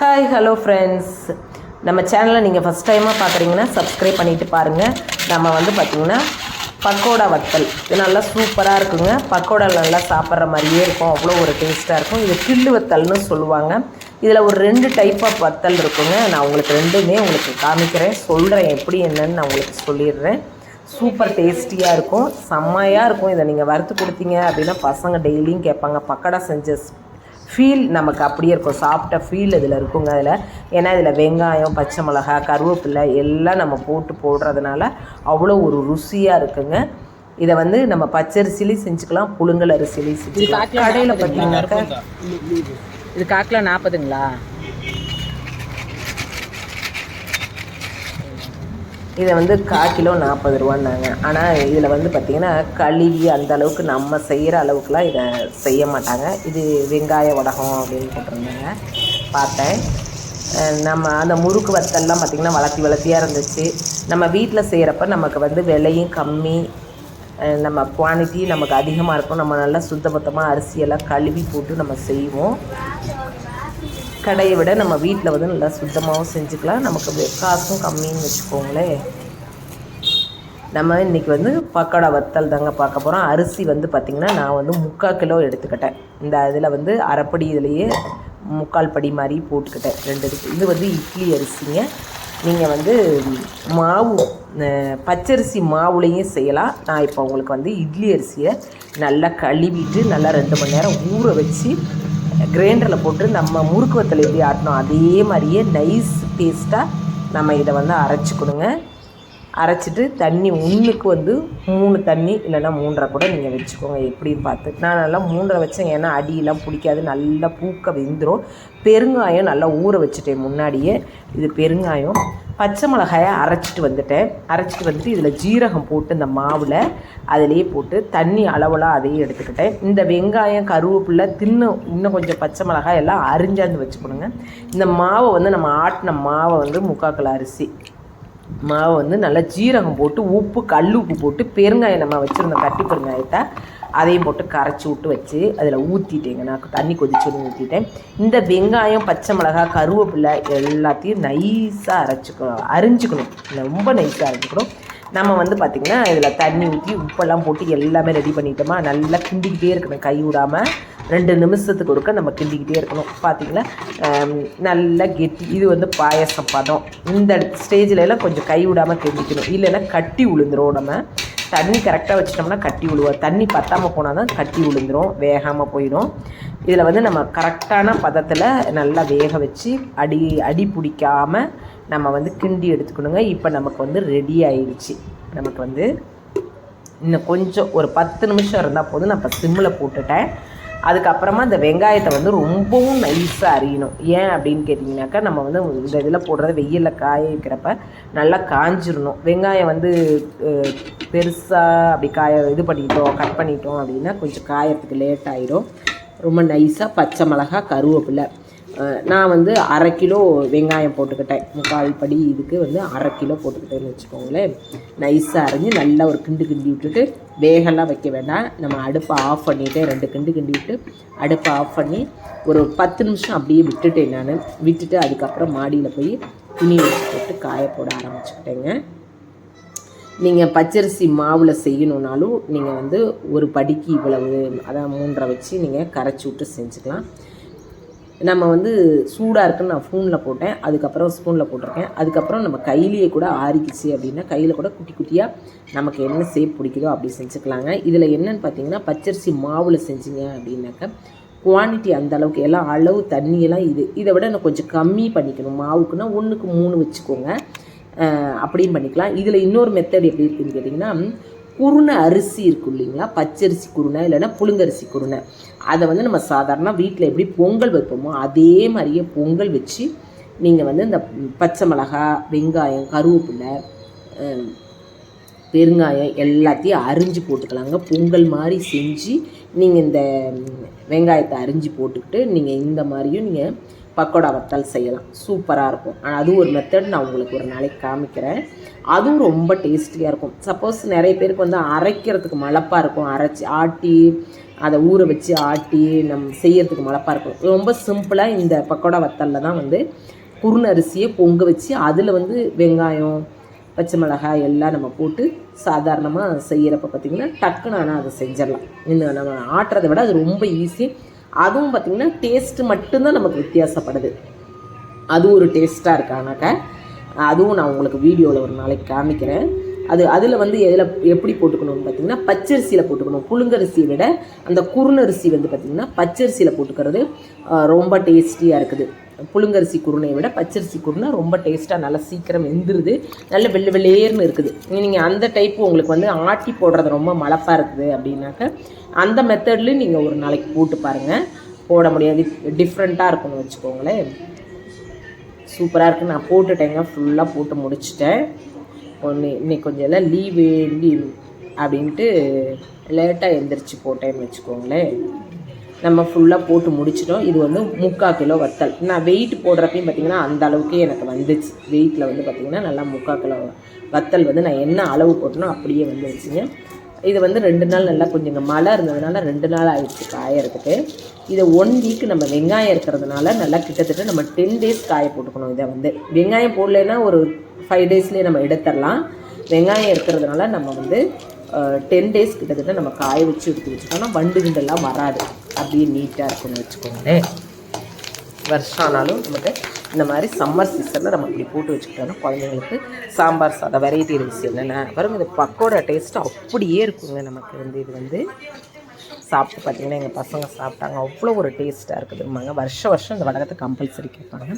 Hi hello friends நம்ம சேனலை நீங்கள் ஃபஸ்ட் டைமாக பார்க்குறீங்கன்னா சப்ஸ்கிரைப் பண்ணிவிட்டு பாருங்கள் நம்ம வந்து பார்த்திங்கன்னா பக்கோடா வத்தல். இது நல்லா சூப்பராக இருக்குங்க. பக்கோடா நல்லா சாப்பிட்ற மாதிரியே இருக்கும். அவ்வளோ ஒரு டேஸ்ட்டாக இருக்கும். இது கில்லு வத்தல்னு சொல்லுவாங்க. இதில் ஒரு ரெண்டு டைப் ஆஃப் வத்தல் இருக்குங்க. நான் உங்களுக்கு ரெண்டுமே உங்களுக்கு காமிக்கிறேன். சொல்கிறேன் எப்படி என்னன்னு நான் உங்களுக்கு சொல்லிடுறேன். சூப்பர் டேஸ்டியாக இருக்கும். செம்மையாக இருக்கும். இதை நீங்கள் வறுத்து கொடுத்தீங்க அப்படின்னா பசங்க டெய்லியும் கேட்பாங்க. பக்கோடா செஞ்ச ஃபீல் நமக்கு அப்படியே இருக்கும். சாப்பிட்ட ஃபீல் இதில் இருக்குங்க அதில். ஏன்னா இதில் வெங்காயம் பச்சை மிளகா கருவேப்பிலை எல்லாம் நம்ம போட்டு போடுறதுனால அவ்வளோ ஒரு ருசியாக இருக்குங்க. இதை வந்து நம்ம பச்சரிசிலையும் செஞ்சுக்கலாம் புழுங்கல் அரிசிலையும் செஞ்சுக்கலாம். கடையில் பார்த்தீங்கன்னாக்கா இது காக்கில் நாற்பதுங்களா? இதை வந்து கால் கிலோ நாற்பது ரூபான்னாங்க. ஆனால் இதில் வந்து பார்த்திங்கன்னா கழுவி அந்த அளவுக்கு நம்ம செய்கிற அளவுக்குலாம் இதை செய்ய மாட்டாங்க. இது வெங்காய வடகம் அப்படின்னு போட்டிருந்தாங்க. பார்த்தேன். நம்ம அந்த முறுக்கு வத்தல்லாம் பார்த்திங்கன்னா வளர்த்தி வளர்த்தியாக இருந்துச்சு. நம்ம வீட்டில் செய்கிறப்ப நமக்கு வந்து விலையும் கம்மி. நம்ம குவான்டிட்டி நமக்கு அதிகமாக இருக்கும். நம்ம நல்லா சுத்தபத்தமாக அரிசியெல்லாம் கழுவி போட்டு நம்ம செய்வோம். கடையை விட நம்ம வீட்டில் வந்து நல்லா சுத்தமாகவும் செஞ்சுக்கலாம். நமக்கு காசும் கம்மின்னு வச்சுக்கோங்களேன். நம்ம இன்றைக்கி வந்து பக்கோடா வத்தல் தாங்க பார்க்க போகிறோம் அரிசி வந்து பார்த்திங்கன்னா நான் வந்து முக்கால் கிலோ எடுத்துக்கிட்டேன். இந்த இதில் வந்து அரைப்படி இதுலேயே முக்கால் படி மாதிரி போட்டுக்கிட்டேன். ரெண்டு இதுக்கு இது வந்து இட்லி அரிசிங்க. நீங்கள் வந்து மாவு பச்சரிசி மாவுலேயும் செய்யலாம். நான் இப்போ உங்களுக்கு வந்து இட்லி அரிசியை நல்லா கழுவிட்டு நல்லா ரெண்டு மணி நேரம் ஊற வச்சு கிரைண்டரில் போட்டு நம்ம முறுக்கு வத்தல் எப்படி ஆட்டினோம் அதே மாதிரியே நைஸ் டேஸ்ட்டாக நம்ம இதை வந்து அரைச்சிக்கணுங்க அரைச்சிட்டு தண்ணி ஒன்றுக்கு வந்து மூணு தண்ணி இல்லைன்னா மூன்றரை கூட நீங்கள் வச்சுக்கோங்க எப்படின்னு பார்த்து. நான் நல்லா மூன்றரை வச்சேன் ஏன்னா அடியெல்லாம் பிடிக்காது நல்லா பூக்க வெந்துடும் பெருங்காயம் நல்லா ஊற வச்சுட்டேன் முன்னாடியே. இது பெருங்காயம். பச்சை மிளகாயை அரைச்சிட்டு வந்துட்டேன். அரைச்சிட்டு வந்துட்டு இதில் ஜீரகம் போட்டு இந்த மாவில் அதிலேயே போட்டு தண்ணி அளவலாக அதையும் எடுத்துக்கிட்டேன். இந்த வெங்காயம் கருவேப்பிலை தின்னு இன்னும் கொஞ்சம் பச்சை மிளகாய் எல்லாம் அரிஞ்சாந்து வச்சுக்கணுங்க. இந்த மாவை வந்து நம்ம ஆட்டின மாவை வந்து முக்காக்கில் அரிசி. மாவை வந்து நல்லா ஜீரகம் போட்டு உப்பு கல் உப்பு போட்டு பெருங்காயம் நம்ம வச்சுருந்த கட்டி பெருங்காயத்தை. அதையும் போட்டு கரைச்சி விட்டு வச்சு அதில் ஊற்றிட்டேங்க நான் தண்ணி கொதிச்சு ஊற்றிட்டேன் இந்த வெங்காயம் பச்சை மிளகாய் கருவேப்பிலை எல்லாத்தையும் நைஸாக அரைச்சிக்கணும். அரிஞ்சிக்கணும். ரொம்ப நைஸாக அரைச்சிக்கணும் நம்ம வந்து பார்த்திங்கன்னா இதில் தண்ணி ஊற்றி உப்பெல்லாம் போட்டு எல்லாமே ரெடி பண்ணிட்டோமா? நல்லா கிண்டிக்கிட்டே இருக்கணும். கை விடாமல் ரெண்டு நிமிஷத்துக்கு ஒருக்க நம்ம கிண்டிக்கிட்டே இருக்கணும். பார்த்திங்களா நல்லா கெட்டி இது வந்து பாயசம் பதம். இந்த ஸ்டேஜில் எல்லாம் கொஞ்சம் கை விடாமல் கிண்டிக்கணும். இல்லைன்னா கட்டி விழுந்துரும் நம்ம. தண்ணி கரெக்டாக வச்சிட்டோம்னா கட்டி விழுவோம் தண்ணி பத்தாமல் போனால் தான் கட்டி விழுந்துரும் வேகாமல் போயிடும். இதில் வந்து நம்ம கரெக்டான பதத்தில் நல்லா வேக வச்சு அடி அடி பிடிக்காமல் நம்ம வந்து கிண்டி எடுத்துக்கணுங்க. இப்போ நமக்கு வந்து ரெடி ஆயிடுச்சு. நமக்கு வந்து இன்னும் கொஞ்சம் ஒரு பத்து நிமிஷம் இருந்தால் போதும். நான் இப்போ சிம்மில் போட்டுட்டேன். அதுக்கப்புறமா இந்த வெங்காயத்தை வந்து ரொம்பவும் நைஸாக அரியணும். ஏன் அப்படின்னு கேட்டிங்கனாக்கா நம்ம வந்து இந்த இதில் போடுறது வெயிலில் காய வைக்கிறப்ப நல்லா காஞ்சிடணும் வெங்காயம் வந்து பெருசாக அப்படி காய இது பண்ணிட்டோம் கட் பண்ணிட்டோம் அப்படின்னா கொஞ்சம் காயறதுக்கு லேட் ஆகிடும் ரொம்ப நைஸாக பச்சை மிளகா கருவேப்பிலை நான் வந்து அரை கிலோ வெங்காயம் போட்டுக்கிட்டேன். முக்கால் படி இதுக்கு வந்து அரை கிலோ போட்டுக்கிட்டேன்னு வச்சுக்கோங்களேன். நைஸாக அரைஞ்சி நல்லா ஒரு கிண்டு கிண்டி விட்டுட்டு வேகலாம் வைக்க வேண்டாம். நம்ம அடுப்பை ஆஃப் பண்ணிவிட்டு ரெண்டு கிண்டு கிண்டி விட்டு அடுப்பை ஆஃப் பண்ணி ஒரு பத்து நிமிஷம் அப்படியே விட்டுட்டேன் நான். விட்டுட்டு அதுக்கப்புறம் மாடியில் போய் துணி வச்சு போட்டு காய போட ஆரம்பிச்சுக்கிட்டேங்க. நீங்கள் பச்சரிசி மாவில் செய்யணுன்னாலும் நீங்கள் வந்து ஒரு படிக்கு இவ்வளவு அதான் மூன்றரை வச்சு நீங்கள் கரைச்சி விட்டு செஞ்சுக்கலாம். நம்ம வந்து சூடாக இருக்குன்னு நான் ஸ்பூனில் போட்டேன். அதுக்கப்புறம் ஸ்பூனில் போட்டிருக்கேன். அதுக்கப்புறம் நம்ம கையிலேயே கூட ஆறிக்கிச்சு அப்படின்னா கையில் கூட குட்டி குட்டியாக நமக்கு என்ன சேப் பிடிக்குதோ அப்படி செஞ்சுக்கலாங்க. இதில் என்னென்னு பார்த்தீங்கன்னா பச்சரிசி மாவில் செஞ்சீங்க அப்படின்னாக்கா குவான்டிட்டி அந்த அளவுக்கு எல்லாம் அளவு தண்ணியெல்லாம் இது இதை விட நான் கொஞ்சம் கம்மி பண்ணிக்கணும். மாவுக்குன்னா ஒன்றுக்கு மூணு வச்சுக்கோங்க. அப்படின்னு அப்படியும் பண்ணிக்கலாம். இதில் இன்னொரு மெத்தட் எப்படி இருக்குன்னு கேட்டிங்கன்னா குருணை அரிசி இருக்கும் இல்லைங்களா? பச்சரிசி குருணை இல்லைன்னா புழுங்கரிசி குருணை. அதை வந்து நம்ம சாதாரண வீட்டில் எப்படி பொங்கல் வைப்போமோ அதே மாதிரியே பொங்கல் வச்சு நீங்கள் வந்து இந்த பச்சை மிளகாய் வெங்காயம் கருவேப்பிலை பெருங்காயம் எல்லாத்தையும் அரிஞ்சு போட்டுக்கலாங்க. பொங்கல் மாதிரி செஞ்சு நீங்கள் இந்த வெங்காயத்தை அரிஞ்சு போட்டுக்கிட்டு நீங்கள் இந்த மாதிரியும் நீங்கள் பக்கோடா வத்தல் செய்யலாம். சூப்பராக இருக்கும். ஆனால் அது ஒரு மெத்தட் நான் உங்களுக்கு ஒரு நாளைக்கு காமிக்கிறேன். அதுவும் ரொம்ப டேஸ்டியாக இருக்கும். சப்போஸ் நிறைய பேருக்கு வந்து அரைக்கிறதுக்கு மலப்பாக இருக்கும். அரைச்சி ஆட்டி அதை ஊற வச்சு ஆட்டி நம்ம செய்யறதுக்கு மலப்பாக இருக்கும். ரொம்ப சிம்பிளாக இந்த பக்கோடா வத்தலில் தான் வந்து குறுநரிசியை பொங்க வச்சு அதில் வந்து வெங்காயம் பச்சை மிளகாய் எல்லாம் நம்ம போட்டு சாதாரணமாக செய்கிறப்ப பார்த்திங்கன்னா டக்குன்னு ஆனால் அதை செஞ்சிடலாம். இந்த நம்ம ஆட்டுறதை விட அது ரொம்ப ஈஸி அதுவும் பார்த்திங்கன்னா டேஸ்ட்டு மட்டும்தான் நமக்கு வித்தியாசப்படுது. அது ஒரு டேஸ்ட்டாக இருக்கானாக்கா அதுவும் நான் உங்களுக்கு வீடியோவில் ஒரு நாளைக்கு காமிக்கிறேன். அது அதில் வந்து எதில் எப்படி போட்டுக்கணும்னு பார்த்தீங்கன்னா பச்சரிசியில் போட்டுக்கணும். புழுங்கரிசியை விட அந்த குருணரிசி வந்து பார்த்திங்கன்னா பச்சரிசியில் போட்டுக்கிறது ரொம்ப டேஸ்டியாக இருக்குது. புழுங்கரிசி குருணையை விட பச்சரிசி குருணை ரொம்ப டேஸ்ட்டாக நல்லா சீக்கிரம் வெந்துருது. நல்ல வெள்ளை வெள்ளேர்னு இருக்குது. நீங்கள் அந்த டைப்பு உங்களுக்கு வந்து ஆட்டி போடுறது ரொம்ப மலப்பாக இருக்குது அப்படின்னாக்க அந்த மெத்தட்லேயும் நீங்கள் ஒரு நாளைக்கு போட்டு பாருங்கள் போட முடியாது. டிஃப்ரெண்ட்டாக இருக்கும்னு வச்சுக்கோங்களேன். சூப்பராக இருக்குது நான் போட்டுட்டேங்க. ஃபுல்லாக போட்டு முடிச்சிட்டேன். ஒன்று இன்னைக்கு கொஞ்சம் எல்லாம் லீவு லீவ் அப்படின்ட்டு லேட்டாக எழுந்திரிச்சு போட்டேன்னு வச்சுக்கோங்களேன். நம்ம ஃபுல்லாக போட்டு முடிச்சிட்டோம். இது வந்து முக்கால் கிலோ வத்தல். நான் வெயிட் போடுறப்பையும் பார்த்தீங்கன்னா அந்த அளவுக்கே எனக்கு வந்துச்சு. வெயிட்டில் வந்து பார்த்திங்கன்னா நல்லா முக்கால் கிலோ வத்தல் வந்து நான் என்ன அளவு போட்டனோ அப்படியே வந்துருச்சுங்க. இது வந்து ரெண்டு நாள் நல்லா கொஞ்சம் இங்கே மழை இருந்ததுனால ரெண்டு நாள் ஆயிடுச்சு காயறதுக்கு. இதை ஒன் வீக் நம்ம வெங்காயம் இருக்கிறதுனால நல்லா கிட்டத்தட்ட நம்ம டென் டேஸ் காய போட்டுக்கணும் இதை வந்து. வெங்காயம் போடலைன்னா ஒரு ஃபைவ் டேஸ்லேயே நம்ம எடுத்துடலாம். வெங்காயம் இருக்கிறதுனால நம்ம வந்து டென் டேஸ் கிட்டத்தட்ட நம்ம காய வச்சு எடுத்து வச்சுட்டோம்னா வண்டு கிண்டெல்லாம் வராது. அப்படியே நீட்டாக இருக்குன்னு வச்சுக்கோங்களேன். வருஷம் ஆனாலும் நமக்கு இந்த மாதிரி சம்மர் சீசனில் நம்ம இப்படி போட்டு வச்சுக்கிட்டோம்னா குழந்தைங்களுக்கு சாம்பார் சாதம் வெரைட்டி ரைஸ் என்னென்ன பாருங்க இந்த பக்கோடா டேஸ்ட்டு அப்படியே இருக்குங்க நமக்கு வந்து இது வந்து. சாப்பிட்டு பார்த்தீங்கன்னா எங்கள் பசங்க சாப்பிட்டாங்க. அவ்வளோ ஒரு டேஸ்ட்டாக இருக்குதும்பாங்க வருஷம் வருஷம் இந்த வடகத்தை கம்பல்சரி கேட்பாங்க.